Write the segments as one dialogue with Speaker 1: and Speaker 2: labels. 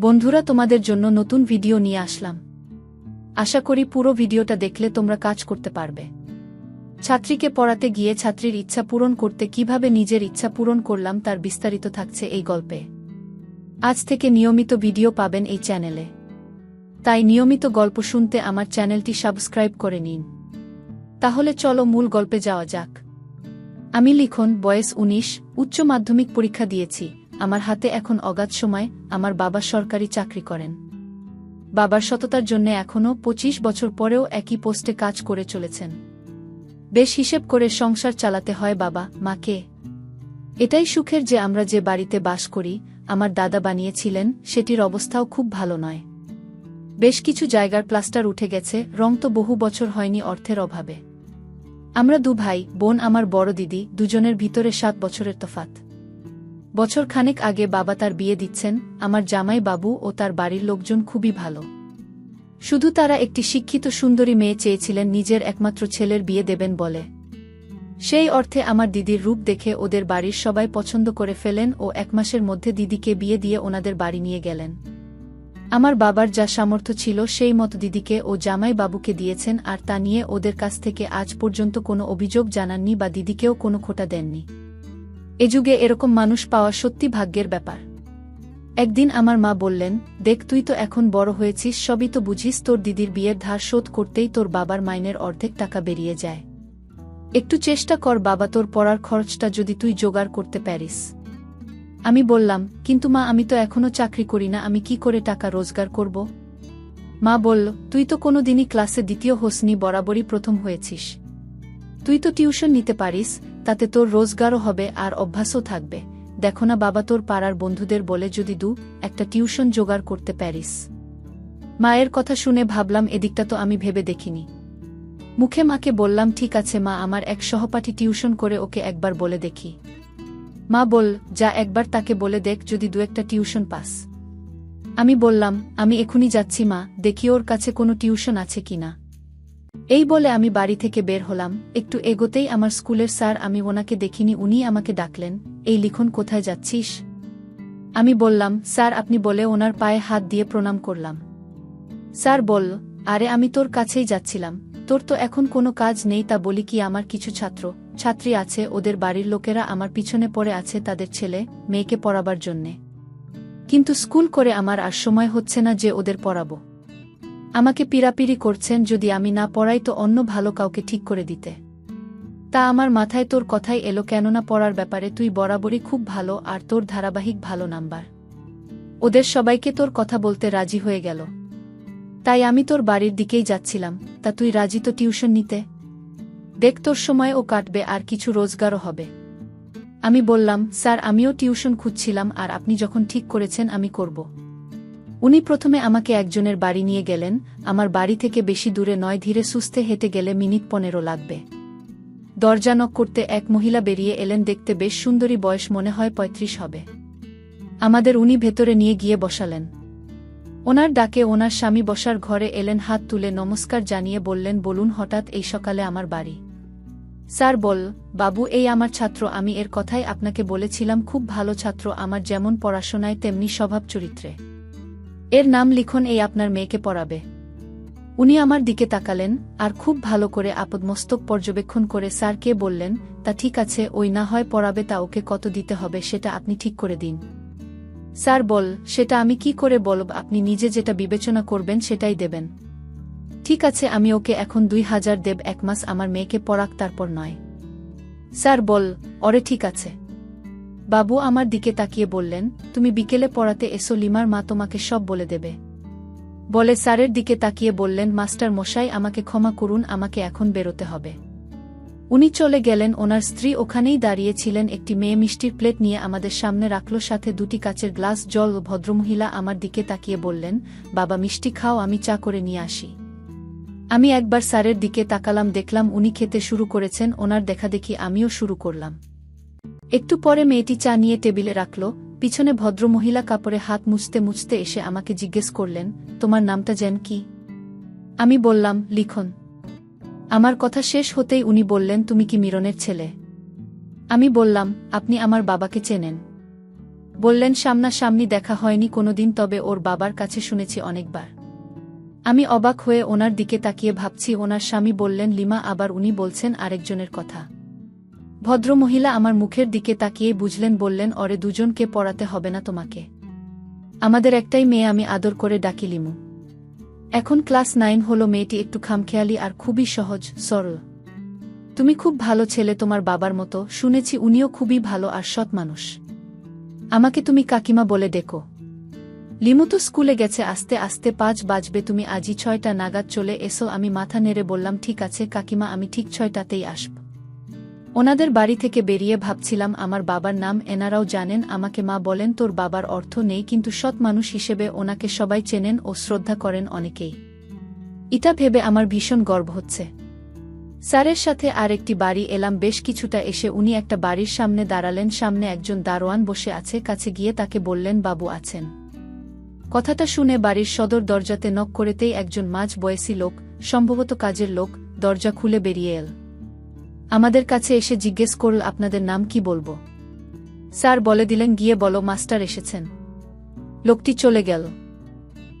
Speaker 1: বন্ধুরা, তোমাদের জন্য নতুন ভিডিও নিয়ে আসলাম। আশা করি পুরো ভিডিওটা দেখলে তোমরা কাজ করতে পারবে। ছাত্রীকে পড়াতে গিয়ে ছাত্রীর ইচ্ছা পূরণ করতে কীভাবে নিজের ইচ্ছা পূরণ করলাম তার বিস্তারিত থাকছে এই গল্পে। আজ থেকে নিয়মিত ভিডিও পাবেন এই চ্যানেলে। তাই নিয়মিত গল্প শুনতে আমার চ্যানেলটি সাবস্ক্রাইব করে নিন। তাহলে চলো মূল গল্পে যাওয়া যাক। আমি লিখন, বয়স উনিশ, উচ্চ মাধ্যমিক পরীক্ষা দিয়েছি। আমার হাতে এখন অগাধ সময়, আমার বাবা সরকারি চাকরি করেন। বাবার সততার জন্য এখনও ২৫ বছর পরেও একই পোস্টে কাজ করে চলেছেন। বেশ হিসেব করে সংসার চালাতে হয় বাবা, মাকে। এটাই সুখের যে আমরা যে বাড়িতে বাস করি, আমার দাদা বানিয়েছিলেন, সেটির অবস্থাও খুব ভালো নয়। বেশ কিছু জায়গার প্লাস্টার উঠে গেছে, রং তো বহু বছর হয়নি অর্থের অভাবে। আমরা দু ভাই, বোন, আমার বড় দিদি, দুজনের ভিতরে সাত বছরের তফাত। বছর খানেক আগে বাবা তার বিয়ে দিচ্ছেন, আমার জামাই বাবু ও তার বাড়ির লোকজন খুবই ভালো। শুধু তারা একটি শিক্ষিত সুন্দরী মেয়ে চেয়েছিলেন নিজের একমাত্র ছেলের বিয়ে দেবেন বলে। সেই অর্থে আমার দিদির রূপ দেখে ওদের বাড়ির সবাই পছন্দ করে ফেলেন ও এক মাসের মধ্যে দিদিকে বিয়ে দিয়ে ওনাদের বাড়ি নিয়ে গেলেন। আমার বাবার যা সামর্থ্য ছিল সেই মতো দিদিকে ও জামাই বাবুকে দিয়েছেন আর তা নিয়ে ওদের কাছ থেকে আজ পর্যন্ত কোনো অভিযোগ জানাননি বা দিদিকেও কোনো খোটা দেননি। এ যুগে এরকম মানুষ পাওয়া সত্যি ভাগ্যের ব্যাপার। একদিন আমার মা বললেন, দেখ তুই তো এখন বড় হয়েছিস, সবই তো বুঝিস, তোর দিদির বিয়ের ধার শোধ করতেই তোর বাবার মাইনের অর্ধেক টাকা বেরিয়ে যায়। একটু চেষ্টা কর বাবা, তোর পড়ার খরচটা যদি তুই জোগাড় করতে পারিস। আমি বললাম, কিন্তু মা, আমি তো এখনও চাকরি করি না, আমি কি করে টাকা রোজগার করব? মা বলল, তুই তো কোনো দিনই ক্লাসে দ্বিতীয় হোসনি, বরাবরই প্রথম হয়েছিস। তুই তো টিউশন নিতে পারিস তাতে তোর রোজগারও হবে আর অভ্যাসও থাকবে। দেখো না বাবা তোর পাড়ার বন্ধুদের বলে যদি দু, একটা টিউশন জোগাড় করতে পারিস। মায়ের কথা শুনে ভাবলাম এদিকটা তো আমি ভেবে দেখিনি। মুখে মাকে বললাম, ঠিক আছে মা, আমার এক সহপাঠী টিউশন করে ওকে একবার বলে দেখি। মা বল, যা একবার তাকে বলে দেখ যদি দু একটা টিউশন পাস। আমি বললাম, আমি এখনই যাচ্ছি মা, দেখি ওর কাছে কোনো টিউশন আছে কিনা। এই বলে আমি বাড়ি থেকে বের হলাম। একটু এগোতেই আমার স্কুলের স্যার আমি ওনাকে দেখিনি, উনি আমাকে ডাকলেন, এই লিখন কোথায় যাচ্ছিস? আমি বললাম, স্যার, আপনি বলে ওনার পায়ে হাত দিয়ে প্রণাম করলাম। স্যার বলল, আরে, আমি তোর কাছেই যাচ্ছিলাম। তোর তো এখন কোনো কাজ নেই, তা বলি কি আমার কিছু ছাত্র, ছাত্রী আছে, ওদের বাড়ির লোকেরা আমার পিছনে পড়ে আছে তাদের ছেলে, মেয়েকে পড়াবার জন্যে। কিন্তু স্কুল করে আমার আর সময় হচ্ছে না যে ওদের পড়াবো। আমাকে পিরাপিরি করছেন যদি আমি না পড়াই তো অন্য ভালো কাউকে ঠিক করে দিতে। তা আমার মাথায় তোর কথাই এলো কেননা পড়ার ব্যাপারে তুই বরাবরই খুব ভালো আর তোর ধারাবাহিক ভালো নাম্বার। ওদের সবাইকে তোর কথা বলতে রাজি হয়ে গেল। তাই আমি তোর বাড়ির দিকেই যাচ্ছিলাম, তা তুই রাজি তো টিউশন নিতে? দেখ তোর সময় ও কাটবে আর কিছু রোজগারও হবে। আমি বললাম, স্যার, আমিও টিউশন খুঁজছিলাম আর আপনি যখন ঠিক করেছেন আমি করব। উনি প্রথমে আমাকে একজনের বাড়ি নিয়ে গেলেন, আমার বাড়ি থেকে বেশি দূরে নয়, ধীরে সুস্থে হেঁটে গেলে মিনিট পনেরো লাগবে। দরজা নক করতে এক মহিলা বেরিয়ে এলেন, দেখতে বেশ সুন্দরী, বয়স মনে হয় পঁয়ত্রিশ হবে। আমাদের উনি ভেতরে নিয়ে গিয়ে বসালেন। ওনার ডাকে ওনার স্বামী বসার ঘরে এলেন, হাত তুলে নমস্কার জানিয়ে বললেন, বলুন, হঠাৎ এই সকালে আমার বাড়ি? স্যার, বল, বাবু, এই আমার ছাত্র, আমি এর কথাই আপনাকে বলেছিলাম, খুব ভালো ছাত্র, আমার যেমন পড়াশোনায়, তেমনি স্বভাব চরিত্রে এর নাম লিখন এই আপনার মেয়েকে পড়াবে। উনি আমার দিকে তাকালেন, আর খুব ভালো করে আপদমস্তক পর্যবেক্ষণ করে স্যারকে বললেন, তা ঠিক আছে, ওই না হয় পড়াবে তা ওকে কত দিতে হবে সেটা আপনি ঠিক করে দিন। স্যার বল, সেটা আমি কি করে বলব, আপনি নিজে যেটা বিবেচনা করবেন সেটাই দেবেন। ঠিক আছে, আমি ওকে এখন দুই হাজার দেব, এক মাস আমার মেয়েকে পড়াক তারপর নয়। স্যার বল, অরে ঠিক আছে। বাবু আমার দিকে তাকিয়ে বললেন, তুমি বিকেলে পড়াতে এসো, লিমার মা তোমাকে সব বলে দেবে। বলে স্যারের দিকে তাকিয়ে বললেন, মাস্টার মশাই, আমাকে ক্ষমা করুন, আমাকে এখন বেরোতে হবে। উনি চলে গেলেন, ওনার স্ত্রী ওখানেই দাঁড়িয়েছিলেন, একটি মেয়ে মিষ্টির প্লেট নিয়ে আমাদের সামনে রাখল, সাথে দুটি কাচের গ্লাস, জল ও ভদ্রমহিলা আমার দিকে তাকিয়ে বললেন, বাবা, মিষ্টি খাও, আমি চা করে নিয়ে আসি। আমি একবার স্যারের দিকে তাকালাম, দেখলাম উনি খেতে শুরু করেছেন, ওনার দেখা দেখি আমিও শুরু করলাম। একটু পরে মেয়েটি চা নিয়ে টেবিলে রাখল, পিছনে ভদ্রমহিলা কাপড়ে হাত মুছতে মুছতে এসে আমাকে জিজ্ঞেস করলেন, তোমার নামটা যেন কি? আমি বললাম, লিখন। আমার কথা শেষ হতেই উনি বললেন, তুমি কি মিরনের ছেলে? আমি বললাম, আপনি আমার বাবাকে চেনেন। বললেন, সামনাসামনি দেখা হয়নি কোনোদিন, তবে ওর বাবার কাছে শুনেছি অনেকবার। আমি অবাক হয়ে ওনার দিকে তাকিয়ে ভাবছি, ওনার স্বামী বললেন, লিমা, আবার উনি বলছেন আরেকজনের কথা। ভদ্রমহিলা আমার মুখের দিকে তাকিয়ে বুঝলেন, বললেন, অরে, দুজনকে পড়াতে হবে না তোমাকে। আমাদের একটাই মেয়ে, আমি আদর করে ডাকি লিমু। এখন ক্লাস নাইন হলো, মেয়েটি একটু খামখেয়ালি আর খুবই সহজ, সরল। তুমি খুব ভালো ছেলে, তোমার বাবার মতো। শুনেছি উনিও খুবই ভালো আর সৎ মানুষ। আমাকে তুমি কাকিমা বলে ডেকো। লিমু তো স্কুলে গেছে, আস্তে আস্তে পাঁচ বাজবে, তুমি আজই ছয়টা নাগাদ চলে এসো। আমি মাথা নেড়ে বললাম, ঠিক আছে কাকিমা, আমি ঠিক ছয়টাতেই আসব। ওনাদের বাড়ি থেকে বেরিয়ে ভাবছিলাম আমার বাবার নাম, এনারাও জানেন, আমাকে মা বলেন, তোর বাবার অর্থ নেই, কিন্তু সৎ মানুষ হিসেবে ওনাকে সবাই চেনেন ও শ্রদ্ধা করেন অনেকেই। এটা ভেবে আমার ভীষণ গর্ব হচ্ছে। স্যারের সাথে আর একটি বাড়ি এলাম, বেশ কিছুটা এসে উনি একটা বাড়ির সামনে দাঁড়ালেন, সামনে একজন দারোয়ান বসে আছে, কাছে গিয়ে তাকে বললেন, বাবু আছেন। কথাটা শুনে বাড়ির সদর দরজাতে নক করেতেই একজন মাঝ বয়সী লোক, সম্ভবত কাজের লোক, দরজা খুলে বেরিয়ে এল। আমাদের কাছে এসে জিজ্ঞেস করল, আপনাদের নাম কি বলব? স্যার বলে দিলেন, গিয়ে বলো, মাস্টার এসেছেন। লোকটি চলে গেল।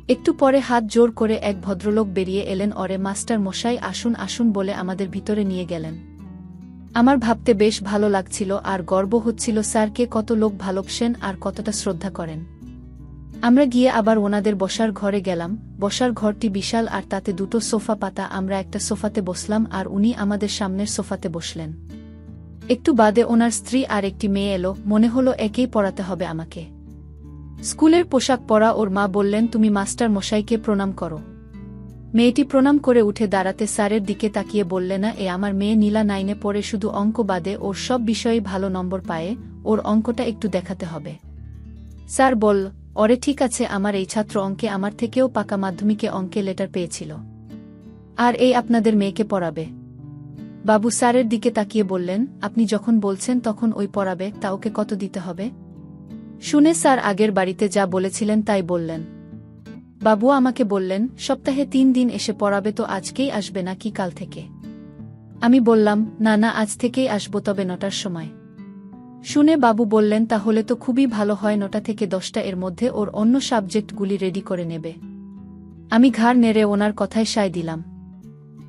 Speaker 1: একটু পরে হাত জোর করে এক ভদ্রলোক বেরিয়ে এলেন, অরে মাস্টার মশাই, আসুন আসুন, বলে আমাদের ভিতরে নিয়ে গেলেন। আমার ভাবতে বেশ ভালো লাগছিল, আর গর্ব হচ্ছিল স্যারকে কত লোক ভালোবাসেন আর কতটা শ্রদ্ধা করেন। আমরা গিয়ে আবার ওনাদের বসার ঘরে গেলাম, বসার ঘরটি বিশাল আর তাতে দুটো সোফা পাতা, আমরা একটা সোফাতে বসলাম আর উনি আমাদের সামনের সোফাতে বসলেন। একটু বাদে ওনার স্ত্রী আর একটি মেয়ে এলো, মনে হলো একেই পড়াতে হবে আমাকে। স্কুলের পোশাক পরা ওর মা বললেন, তুমি মাস্টার মশাইকে প্রণাম করো। মেয়েটি প্রণাম করে উঠে দাঁড়াতে স্যারের দিকে তাকিয়ে বললে, না, এ আমার মেয়ে নীলা নাইনে পড়ে, শুধু অঙ্ক বাদে ওর সব বিষয়েই ভালো নম্বর পায়ে, ওর অঙ্কটা একটু দেখাতে হবে। স্যার বল অরে ঠিক আছে, আমার এই ছাত্র অঙ্কে আমার থেকেও পাকা মাধ্যমিকে অঙ্কে লেটার পেয়েছিল। আর এই আপনাদের মেয়েকে পড়াবে। বাবু স্যারের দিকে তাকিয়ে বললেন, আপনি যখন বলছেন তখন ওই পড়াবে, তা ওকে কত দিতে হবে? শুনে স্যার আগের বাড়িতে যা বলেছিলেন তাই বললেন। বাবু আমাকে বললেন, সপ্তাহে তিন দিন এসে পড়াবে তো আজকেই আসবে না কি কাল থেকে? আমি বললাম, না না, আজ থেকেই আসব তবে নটার সময়। শুনে বাবু বললেন, তাহলে তো খুবই ভালো হয়, নটা থেকে দশটা এর মধ্যে ওর অন্য সাবজেক্টগুলি রেডি করে নেবে। আমি ঘাড় নেড়ে ওনার কথায় সায় দিলাম।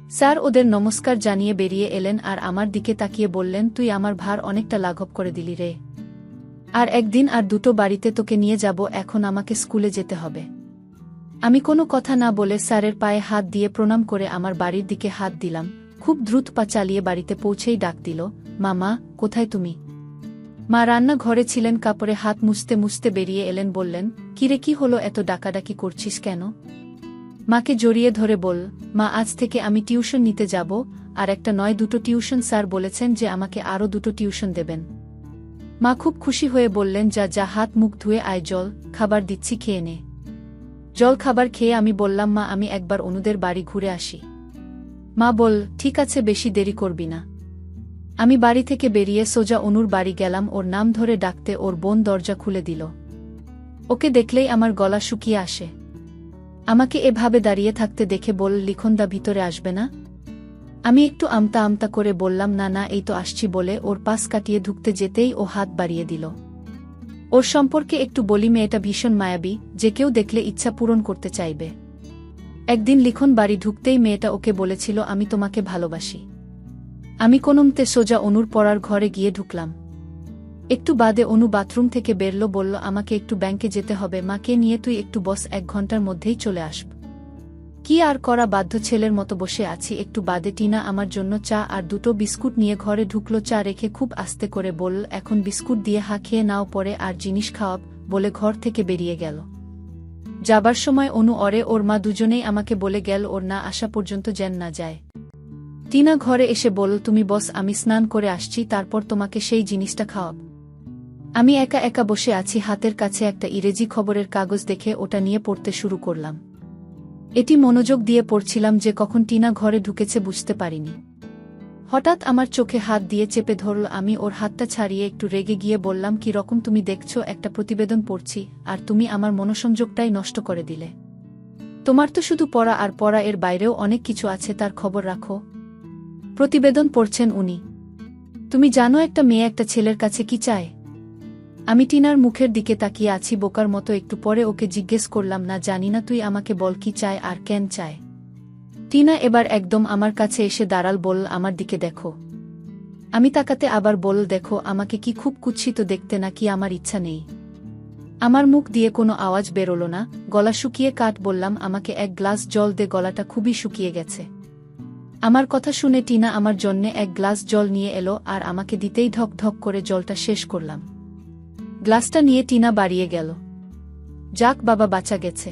Speaker 1: স্যার ওদের নমস্কার জানিয়ে বেরিয়ে এলেন আর আমার দিকে তাকিয়ে বললেন, তুই আমার ভার অনেকটা লাঘব করে দিলি রে। আর একদিন আর দুটো বাড়িতে তোকে নিয়ে যাব, এখন আমাকে স্কুলে যেতে হবে। আমি কোনো কথা না বলে স্যারের পায়ে হাত দিয়ে প্রণাম করে আমার বাড়ির দিকে হাত দিলাম। খুব দ্রুত পা চালিয়ে বাড়িতে পৌঁছেই ডাক দিল, মামা, কোথায় তুমি? মা রান্না ঘরে ছিলেন, কাপড়ে হাত মুছতে মুছতে বেরিয়ে এলেন, বললেন, কিরে, কি হলো, এত ডাকাডাকি করছিস কেন? মাকে জড়িয়ে ধরে বল, মা, আজ থেকে আমি টিউশন নিতে যাব, আর একটা নয়, দুটো টিউশন স্যার বলেছেন যে আমাকে আরও দুটো টিউশন দেবেন। মা খুব খুশি হয়ে বললেন, যা যা, হাত মুখ ধুয়ে আয়, জল, খাবার দিচ্ছি, খেয়ে নে। জল, খাবার খেয়ে আমি বললাম, মা, আমি একবার অনুদের বাড়ি ঘুরে আসি। মা বল, ঠিক আছে, বেশি দেরি করবি না। আমি বাড়ি থেকে বেরিয়ে সোজা অনুর বাড়ি গেলাম, ওর নাম ধরে ডাকতে ওর বোন দরজা খুলে দিল। ওকে দেখলেই আমার গলা শুকিয়ে আসে। আমাকে এভাবে দাঁড়িয়ে থাকতে দেখে বল, লিখনদা ভিতরে আসবে না? আমি একটু আমতা আমতা করে বললাম, না না, এই তো আসছি বলে ওর পাশ কাটিয়ে ঢুকতে যেতেই ও হাত বাড়িয়ে দিল। ওর সম্পর্কে একটু বলি, মেয়েটা ভীষণ মায়াবী, যে কেউ দেখলে ইচ্ছা পূরণ করতে চাইবে। একদিন লিখন বাড়ি ঢুকতেই মেয়েটা ওকে বলেছিল, আমি তোমাকে ভালোবাসি। আমি কোনমতে সোজা অনুর পড়ার ঘরে গিয়ে ঢুকলাম। একটু বাদে অনু বাথরুম থেকে বেরল, বলল, আমাকে একটু ব্যাংকে যেতে হবে। মাকে নিয়ে তুই একটু বস, এক ঘণ্টার মধ্যেই চলে আসব। কি আর করা, বাধ্য ছেলের মতো বসে আছি। একটু বাদে টিনা আমার জন্য চা আর দুটো বিস্কুট নিয়ে ঘরে ঢুকলো। চা রেখে খুব আস্তে করে বলল, এখন বিস্কুট দিয়ে হা খেয়ে নাও, পরে আর জিনিস খাওয়াব বলে ঘর থেকে বেরিয়ে গেল। যাবার সময় অনু অরে, ওর মা দুজনেই আমাকে বলে গেল, ওর না আসা পর্যন্ত যেন না যায়। টিনা ঘরে এসে বলল, তুমি বস, আমি স্নান করে আসছি, তারপর তোমাকে সেই জিনিসটা খাওয়াব। আমি একা একা বসে আছি, হাতের কাছে একটা ইরেজি খবরের কাগজ দেখে ওটা নিয়ে পড়তে শুরু করলাম। এটি মনোযোগ দিয়ে পড়ছিলাম যে কখন টিনা ঘরে ঢুকেছে বুঝতে পারিনি। হঠাৎ আমার চোখে হাত দিয়ে চেপে ধরল, আমি ওর হাতটা ছাড়িয়ে একটু রেগে গিয়ে বললাম, কি রকম তুমি দেখছ, একটা প্রতিবেদন পড়ছি, আর তুমি আমার মনোসংযোগটাই নষ্ট করে দিলে। তোমার তো শুধু পড়া আর পড়া এর বাইরেও অনেক কিছু আছে, তার খবর রাখো। প্রতিবেদন পড়ছেন উনি। তুমি জানো একটা মেয়ে একটা ছেলের কাছে কি চায়? আমি টিনার মুখের দিকে তাকিয়ে আছি, বোকার মতো একটু পরে ওকে জিজ্ঞেস করলাম, না, জানি না তুই আমাকে বল কি চায় আর কেন চায়? টিনা এবার একদম আমার কাছে এসে দাঁড়াল, বল, আমার দিকে দেখো। আমি তাকাতে আবার বল, দেখো, আমাকে কি খুব কুৎসিত দেখতে নাকি আমার ইচ্ছা নেই? আমার মুখ দিয়ে কোনো আওয়াজ বেরোলো না, গলা শুকিয়ে কাট, বললাম, আমাকে এক গ্লাস জল দে, গলাটা খুবই শুকিয়ে গেছে। আমার কথা শুনে টিনা আমার জন্যে এক গ্লাস জল নিয়ে এলো আর আমাকে দিতেই ঢক ধক করে জলটা শেষ করলাম। গ্লাসটা নিয়ে টিনা বাড়িয়ে গেল। যাক, বাবা, বাঁচা গেছে।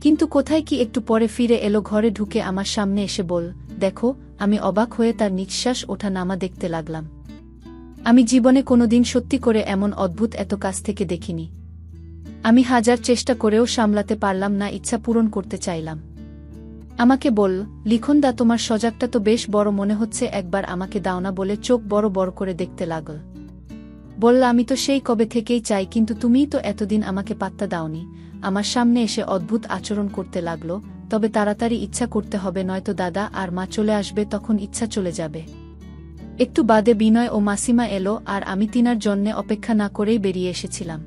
Speaker 1: কিন্তু কোথায় কি একটু পরে ফিরে এলো ঘরে ঢুকে আমার সামনে এসে বল, দেখো, আমি অবাক হয়ে তার নিঃশ্বাস ওঠা নামা দেখতে লাগলাম। আমি জীবনে কোনোদিন সত্যি করে এমন অদ্ভুত এত কাছ থেকে দেখিনি। আমি হাজার চেষ্টা করেও সামলাতে পারলাম না, ইচ্ছা পূরণ করতে চাইলাম। আমাকে বল, লিখনদা তোমার সজাগটা তো বেশ বড় মনে হচ্ছে, একবার আমাকে দাও না বলে চোখ বড় বড় করে দেখতে লাগল। বলল, আমি তো সেই কবে থেকেই চাই, কিন্তু তুমিই তো এতদিন আমাকে পাত্তা দাওনি। আমার সামনে এসে অদ্ভুত আচরণ করতে লাগল, তবে তাড়াতাড়ি ইচ্ছা করতে হবে, নয়তো দাদা আর মা চলে আসবে, তখন ইচ্ছা চলে যাবে। একটু বাদে বিনয় ও মাসিমা এলো, আর আমি তিনার জন্যে অপেক্ষা না করেই বেরিয়ে এসেছিলাম।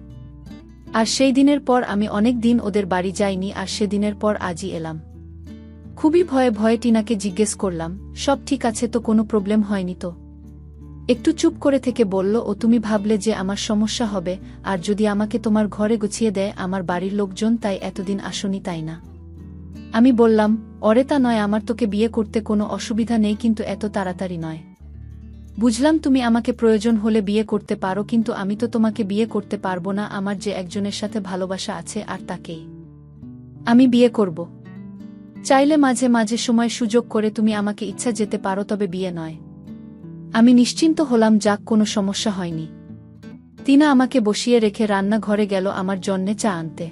Speaker 1: আর সেই দিনের পর আমি অনেক দিন ওদের বাড়ি যাইনি, আর সেদিনের পর আজই এলাম। খুবই ভয়ে ভয়ে টিনাকে জিজ্ঞেস করলাম, সব ঠিক আছে তো, কোনো প্রবলেম হয়নি তো? একটু চুপ করে থেকে বলল, ও তুমি ভাবলে যে আমার সমস্যা হবে, আর যদি আমাকে তোমার ঘরে গুছিয়ে দেয়, আমার বাড়ির লোকজন তাই এতদিন আসনি তাই না? আমি বললাম, অরে তা নয়, আমার তোকে বিয়ে করতে কোনো অসুবিধা নেই, কিন্তু এত তাড়াতাড়ি নয়। বুঝলাম তুমি আমাকে প্রয়োজন হলে বিয়ে করতে পারো, কিন্তু আমি তো তোমাকে বিয়ে করতে পারব না, আমার যে একজনের সাথে ভালোবাসা আছে আর তাকেই। আমি বিয়ে করব। চাইলে মাঝে মাঝে সময় সুযোগ করে তুমি আমাকে ইচ্ছা যেতে পারো, তবে বিয়ে নয়। আমি নিশ্চিন্ত হলাম, যাক, কোনো সমস্যা হয়নি। তিনা আমাকে বসিয়ে রেখে রান্নাঘরে গেল আমার জন্যে চা আনতে।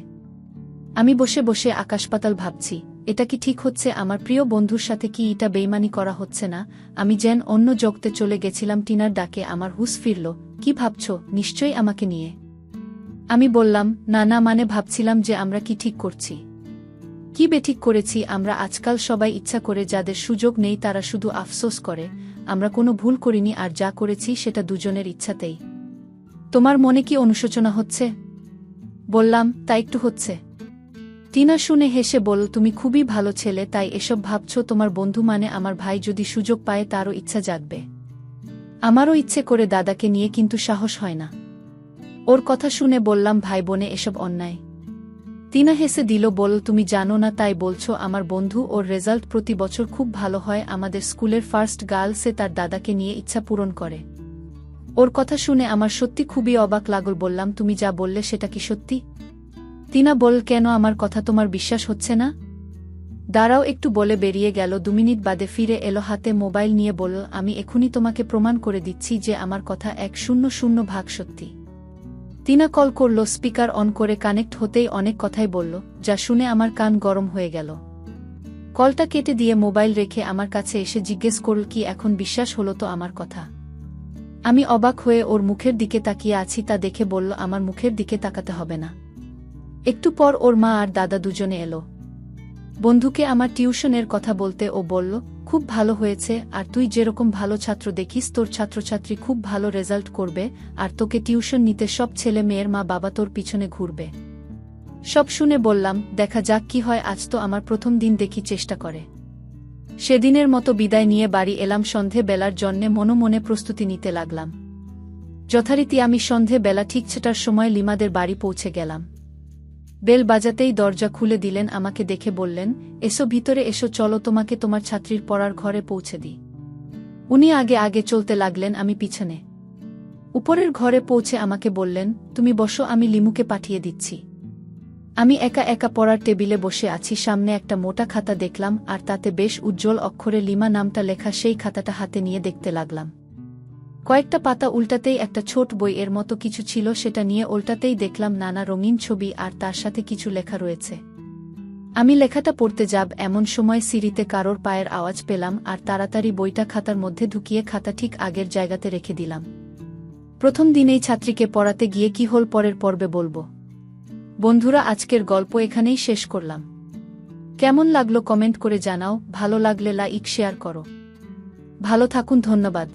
Speaker 1: আমি বসে বসে আকাশপাতাল ভাবছি, এটা কি ঠিক হচ্ছে? আমার প্রিয় বন্ধুর সাথে কি এটা বেইমানি করা হচ্ছে না? আমি যেন অন্য জগতে চলে গেছিলাম, টিনার ডাকে আমার হুস ফিরল, কি ভাবছ? নিশ্চয়ই আমাকে নিয়ে? আমি বললাম, না না মানে ভাবছিলাম যে আমরা কি ঠিক করছি। কি বেঠিক করেছি আমরা আজকাল সবাই ইচ্ছা করে যাদের সুযোগ নেই তারা শুধু আফসোস করে। আমরা কোনো ভুল করিনি আর যা করেছি সেটা দুজনের ইচ্ছাতেই। তোমার মনে কি অনুশোচনা হচ্ছে? বললাম, তা একটু হচ্ছে। টিনা শুনে হেসে বল, তুমি খুবই ভালো ছেলে, তাই এসব ভাবছ তোমার বন্ধু মানে আমার ভাই যদি সুযোগ পায় তারও ইচ্ছা জাগবে। আমারও ইচ্ছে করে দাদাকে নিয়ে কিন্তু সাহস হয় না। ওর কথা শুনে বললাম, ভাই বোনে, এসব অন্যায়। তিনা হেসে দিল, বল, তুমি জানো না, তাই বলছো, আমার বন্ধু, ওর রেজাল্ট প্রতি বছর খুব ভালো হয়, আমাদের স্কুলের ফার্স্ট গার্লসে তার দাদাকে নিয়ে ইচ্ছা পূরণ করে। ওর কথা শুনে আমার সত্যি খুবই অবাক লাগল, বললাম, তুমি যা বললে সেটা কি সত্যি? তিনা, বল, কেন আমার কথা তোমার বিশ্বাস হচ্ছে না? দাঁড়াও, একটু বলে বেরিয়ে গেল, দু মিনিট বাদে ফিরে এলো হাতে মোবাইল নিয়ে, বলল, আমি এখনই তোমাকে প্রমাণ করে দিচ্ছি যে আমার কথা এক শূন্য শূন্য ভাগ সত্যি। তিনা কল করল, স্পিকার অন করে কানেক্ট হতেই অনেক কথাই বলল, যা শুনে আমার কান গরম হয়ে গেল। কলটা কেটে দিয়ে মোবাইল রেখে আমার কাছে এসে জিজ্ঞেস করল, কি এখন বিশ্বাস হলো তো আমার কথা? আমি অবাক হয়ে ওর মুখের দিকে তাকিয়ে আছি, তা দেখে বলল, আমার মুখের দিকে তাকাতে হবে না। একটু পর ওর মা আর দাদা দুজনে এলো। বন্ধুকে আমার টিউশনের কথা বলতে ও বলল খুব ভালো হয়েছে, আর তুই যেরকম ভালো ছাত্র দেখিস, তোর ছাত্রছাত্রী খুব ভালো রেজাল্ট করবে, আর তোকে টিউশন নিতে সব ছেলে মেয়ের মা বাবা তোর পিছনে ঘুরবে। সব শুনে বললাম, দেখা যাক কি হয়, আজ তো আমার প্রথম দিন দেখি চেষ্টা করে। সেদিনের মতো বিদায় নিয়ে বাড়ি এলাম সন্ধে বেলার জন্যে মনোমনে প্রস্তুতি নিতে লাগলাম। যথারীতি আমি সন্ধে বেলা ঠিক সময় লিমাদের বাড়ি পৌঁছে গেলাম। বেল বাজাতেই দরজা খুলে দিলেন, আমাকে দেখে বললেন, এসো ভিতরে, এসো, চলো তোমাকে তোমার ছাত্রীর পড়ার ঘরে পৌঁছে দিই। উনি আগে আগে চলতে লাগলেন, আমি পিছনে। উপরের ঘরে পৌঁছে আমাকে বললেন, তুমি বসো, আমি লিমুকে পাঠিয়ে দিচ্ছি। আমি একা একা পড়ার টেবিলে বসে আছি, সামনে একটা মোটা খাতা দেখলাম, আর তাতে বেশ উজ্জ্বল অক্ষরে লিমা নামটা লেখা, সেই খাতাটা হাতে নিয়ে দেখতে লাগলাম। কয়েকটা পাতা উল্টাতেই একটা ছোট বই এর মতো কিছু ছিল, সেটা নিয়ে উল্টাতেই দেখলাম নানা রঙিন ছবি আর তার সাথে কিছু লেখা রয়েছে। আমি লেখাটা পড়তে যাব, এমন সময় সিঁড়িতে কারোর পায়ের আওয়াজ পেলাম আর তাড়াতাড়ি বইটা খাতার মধ্যে ঢুকিয়ে খাতা ঠিক আগের জায়গাতে রেখে দিলাম। প্রথম দিনেই ছাত্রীকে পড়াতে গিয়ে কি হল পরের পর্বে বলব। বন্ধুরা, আজকের গল্প এখানেই শেষ করলাম। কেমন লাগল কমেন্ট করে জানাও, ভালো লাগলে লাইক, শেয়ার করো। ভালো থাকুন, ধন্যবাদ।